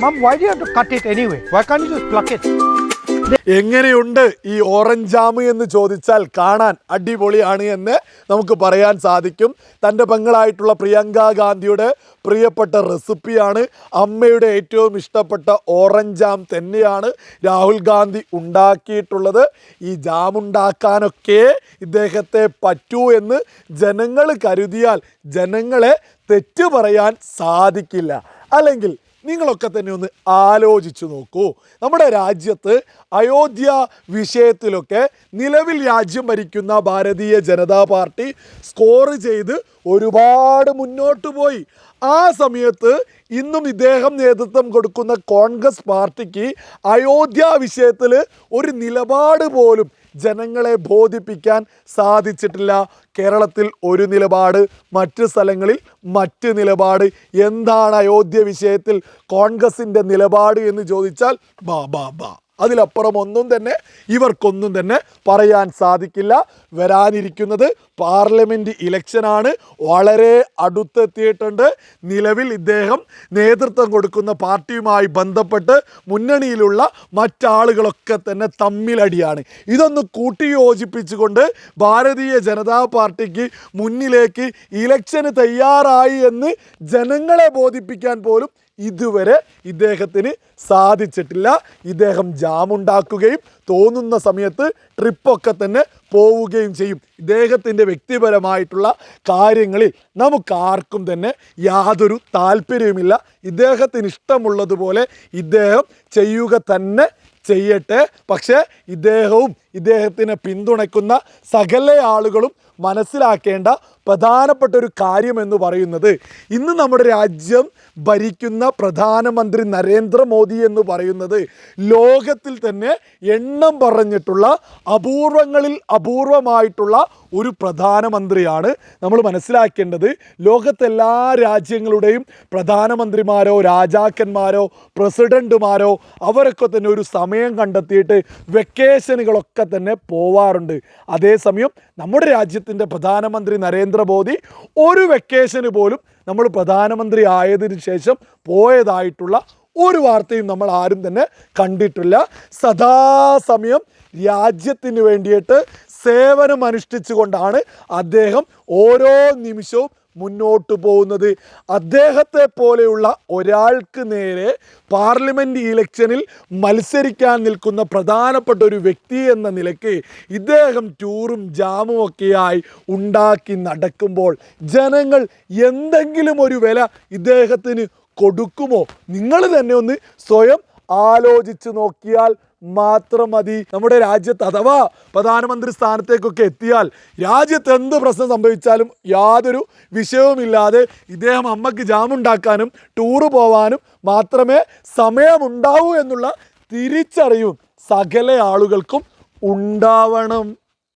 Mom, why do you have to cut it anyway? Why can't you just pluck it? എങ്ങനെയുണ്ട് ഈ orange jam എന്ന് ചോദിച്ചാൽ കാണാൻ അടിപൊളിയാണ് എന്ന് നമുക്ക് പറയാൻ സാധിക്കും തന്റെ പെങ്ങളായിട്ടുള്ള പ്രിയങ്ക ഗാന്ധിയുടെ പ്രിയപ്പെട്ട റെസിപ്പിയാണ് അമ്മയുടെ ഏറ്റവും ഇഷ്ടപ്പെട്ട ഓറഞ്ച് ജാം തന്നെയാണ് രാഹുൽ ഗാന്ധി ഉണ്ടാക്കിയിട്ടുള്ളത് ഈ ജാം ഉണ്ടാക്കാനൊക്കെ ഇദ്ദേഹത്തെ പറ്റൂ എന്ന് ജനങ്ങൾ കരുതിയാൽ ജനങ്ങളെ തെറ്റു പറയാൻ സാധിക്കില്ല അല്ലെങ്കിൽ നിങ്ങളൊക്കെ തന്നെ ഒന്ന് ആലോചിച്ചു നോക്കൂ. നമ്മുടെ രാജ്യത്ത് അയോധ്യ വിഷയത്തിലൊക്കെ നിലവിൽ രാജ്യം ഭരിക്കുന്ന ഭാരതീയ ജനതാ പാർട്ടി സ്കോർ ചെയ്ത് ഒരുപാട് മുന്നോട്ട് പോയി. ആ സമയത്ത് ഇന്നും ഇദ്ദേഹം നേതൃത്വം കൊടുക്കുന്ന കോൺഗ്രസ് പാർട്ടിക്ക് അയോധ്യ വിഷയത്തിൽ ഒരു നിലപാട് പോലും ജനങ്ങളെ ബോധിപ്പിക്കാൻ സാധിച്ചിട്ടില്ല. കേരളത്തിൽ ഒരു നിലപാട് മറ്റ് സ്ഥലങ്ങളിൽ മറ്റ് നിലപാട്. എന്താണ് അയോധ്യ വിഷയത്തിൽ കോൺഗ്രസിന്റെ നിലപാട് എന്ന് ചോദിച്ചാൽ ബാ ബാ ബാ. അതിലപ്പുറം ഒന്നും തന്നെ ഇവർക്കൊന്നും തന്നെ പറയാൻ സാധിക്കില്ല. വരാനിരിക്കുന്നത് പാർലമെന്റ് ഇലക്ഷനാണ് വളരെ അടുത്തെത്തിയിട്ടുണ്ട്. നിലവിൽ ഇദ്ദേഹം നേതൃത്വം കൊടുക്കുന്ന പാർട്ടിയുമായി ബന്ധപ്പെട്ട് മുന്നണിയിലുള്ള മറ്റാളുകളൊക്കെ തന്നെ തമ്മിലടിയാണ്. ഇതൊന്ന് കൂട്ടിയോജിപ്പിച്ചുകൊണ്ട് ഭാരതീയ ജനതാ പാർട്ടിക്ക് മുന്നിലേക്ക് ഇലക്ഷന് തയ്യാറായി എന്ന് ജനങ്ങളെ ബോധിപ്പിക്കാൻ പോലും ഇതുവരെ ഇദ്ദേഹത്തിന് സാധിച്ചിട്ടില്ല. ഇദ്ദേഹം ജാമുണ്ടാക്കുകയും തോന്നുന്ന സമയത്ത് ട്രിപ്പൊക്കെ തന്നെ പോവുകയും ചെയ്യും. ഇദ്ദേഹത്തിന്റെ വ്യക്തിപരമായിട്ടുള്ള കാര്യങ്ങളിൽ നമുക്കാർക്കും തന്നെ യാതൊരു താല്പര്യവുമില്ല. ഇദ്ദേഹത്തിന് ഇഷ്ടമുള്ളതുപോലെ ഇദ്ദേഹം ചെയ്യുക തന്നെ ചെയ്യട്ടെ. പക്ഷേ ഇദ്ദേഹവും ഇദ്ദേഹത്തിനെ പിന്തുണയ്ക്കുന്ന സകല ആളുകളും മനസ്സിലാക്കേണ്ട പ്രധാനപ്പെട്ട ഒരു കാര്യമെന്ന് പറയുന്നത് ഇന്ന് നമ്മുടെ രാജ്യം ഭരിക്കുന്ന പ്രധാനമന്ത്രി നരേന്ദ്രമോദി എന്ന് പറയുന്നത് ലോകത്തിൽ തന്നെ എണ്ണം പറഞ്ഞിട്ടുള്ള അപൂർവങ്ങളിൽ അപൂർവമായിട്ടുള്ള ഒരു പ്രധാനമന്ത്രിയാണ്. നമ്മൾ മനസ്സിലാക്കേണ്ടത് ലോകത്തെല്ലാ രാജ്യങ്ങളുടെയും പ്രധാനമന്ത്രിമാരോ രാജാക്കന്മാരോ പ്രസിഡന്റുമാരോ അവരൊക്കെ തന്നെ ഒരു സമയം കണ്ടെത്തിയിട്ട് വെക്കേഷനുകളൊക്കെ തന്നെ പോവാറുണ്ട്. അതേസമയം നമ്മുടെ രാജ്യത്തിന്റെ പ്രധാനമന്ത്രി നരേന്ദ്രമോദി ഒരു വെക്കേഷന് പോലും നമ്മൾ പ്രധാനമന്ത്രി ആയതിനു ശേഷം പോയതായിട്ടുള്ള ഒരു വാർത്തയും നമ്മൾ ആരും തന്നെ കണ്ടിട്ടില്ല. സദാസമയം രാജ്യത്തിന് വേണ്ടിയിട്ട് സേവനം അനുഷ്ഠിച്ചുകൊണ്ടാണ് അദ്ദേഹം ഓരോ നിമിഷവും മുന്നോട്ട് പോകുന്നത്. അദ്ദേഹത്തെ പോലെയുള്ള ഒരാൾക്ക് നേരെ പാർലമെന്റ് ഇലക്ഷനിൽ മത്സരിക്കാൻ നിൽക്കുന്ന പ്രധാനപ്പെട്ട ഒരു വ്യക്തി എന്ന നിലയ്ക്ക് ഇദ്ദേഹം ടൂറും ജാമും ഒക്കെയായി ഉണ്ടാക്കി നടക്കുമ്പോൾ ജനങ്ങൾ എന്തെങ്കിലും ഒരു വില ഇദ്ദേഹത്തിന് കൊടുക്കുമോ? നിങ്ങൾ തന്നെ ഒന്ന് സ്വയം ആലോചിച്ച് നോക്കിയാൽ മാത്രം മതി. നമ്മുടെ രാജ്യത്ത് അഥവാ പ്രധാനമന്ത്രി സ്ഥാനത്തേക്കൊക്കെ എത്തിയാൽ രാജ്യത്ത് എന്ത് പ്രശ്നം സംഭവിച്ചാലും യാതൊരു വിഷയവുമില്ലാതെ ഇദ്ദേഹം അമ്മയ്ക്ക് ജാമുണ്ടാക്കാനും ടൂറ് പോവാനും മാത്രമേ സമയമുണ്ടാവൂ എന്നുള്ള തിരിച്ചറിയും സകല ആളുകൾക്കും ഉണ്ടാവണം.